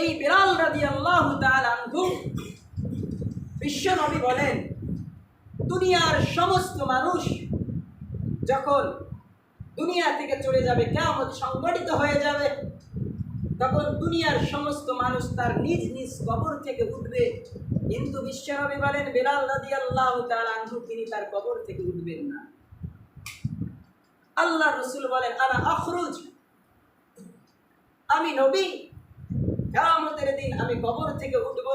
এই বেলাল রাদি আল্লাহ আনহু বিশ্ব নবী বলেন, দুনিয়ার সমস্ত মানুষ যখন দুনিয়া থেকে চলে যাবে কেমন সংগঠিত হয়ে যাবে, তখন দুনিয়ার সমস্ত মানুষ তার নিজ নিজ কবর থেকে উঠবে। কিন্তু বিশ্বনবী বলেন, বেলাল রাদি আল্লাহ তিনি তার কবর থেকে উঠবেন না। আল্লাহ রসুল বলেন, আনা আখরুজ, আমি নবী কেয়ামতের দিন আমি কবর থেকে উঠব।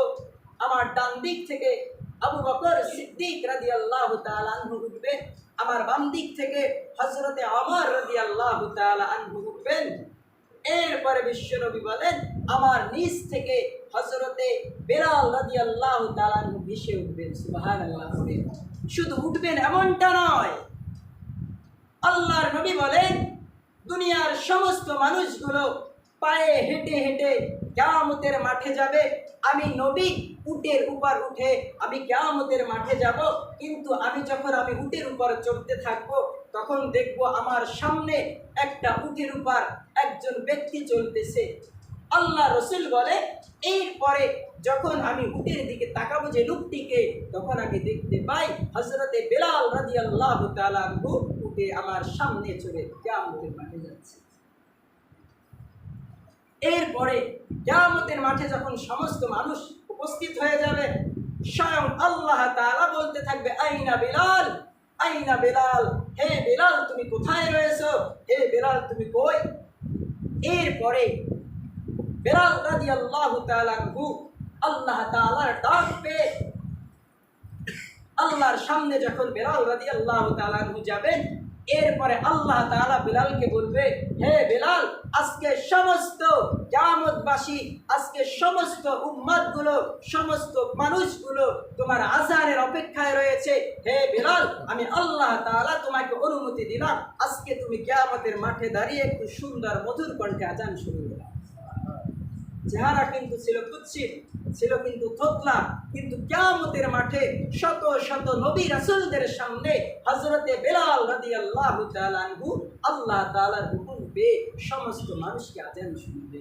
আমার ডান দিক থেকে আবু বকর সিদ্দিক রাদি আল্লাহ আনহু উঠবে। আমার বাম দিক থেকে হজরতে আমার রাদি আল্লাহ আনহু উঠবেন। এরপরে বিশ্বনবী বলেন, আমার নিচ থেকে হজরতে বেলাল রাদি আল্লাহ আনহু ভেসে উঠবেন। সুবাহান আল্লাহ শুধু উঠবেন এমনটা নয়। আল্লাহর নবী বলেন, দুনিয়ার সমস্ত মানুষগুলো পায়ে হেঁটে হেঁটে কেয়ামতের মাঠে যাবে। আমি নবী, উটের উপর উঠে আমি কেয়ামতের মাঠে যাব। কিন্তু আমি যখন আমি উটের উপর চড়তে থাকব, তখন দেখব আমার সামনে একটা উটের উপর একজন ব্যক্তি চলতেছে। আল্লাহ রসুল বলে, এরপরে যখন আমি উটের দিকে তাকাবো যে লোকটিকে, তখন আমি দেখতে পাই হজরতে বেলাল রাজি আল্লাহ উঠে আমার সামনে চলে কেয়ামতের মাঠে যাচ্ছে। এরপরে কেয়ামতের মাঠে যখন সমস্ত মানুষ উপস্থিত হয়ে যাবে, স্বয়ং আল্লাহ তাআলা বলতে থাকবে, আইনা বেলাল আইনা বেলাল, হে বেলাল, তুমি কোথায় রয়েছো? হে বেলাল, তুমি কই? এরপরে বেলাল রাজি আল্লাহ তালাহু আল্লাহ তালার ডাক পেয়ে আল্লাহর সামনে যখন বেলাল রাজি আল্লাহ তালাহু যাবেন, এরপরে আল্লাহ তাআলা বেলালকে বলবে, হে বেলাল সমস্ত জামতবাসী, আজকে সমস্ত উম্মাদগুলো, সমস্ত মানুষগুলো তোমার আজানের অপেক্ষায় রয়েছে। হে বিলাল, আমি আল্লাহ তাআলা তোমাকে অনুমতি দিলাম। আজকে তুমি কেয়ামতের মাঠে দাঁড়িয়ে একটু সুন্দর মধুর কণ্ঠে আজান শুরু করো চেহারা কিন্তু ছিল কুৎসিত, ছিল কিন্তু থোতলা, কিন্তু কেয়ামতের মাঠে শত শত নবী রাসুলদের সামনে হজরতে বেলাল রাদি আল্লাহ আল্লাহ তালার হুকুম পেয়ে সমস্ত মানুষকে আজান শুনবে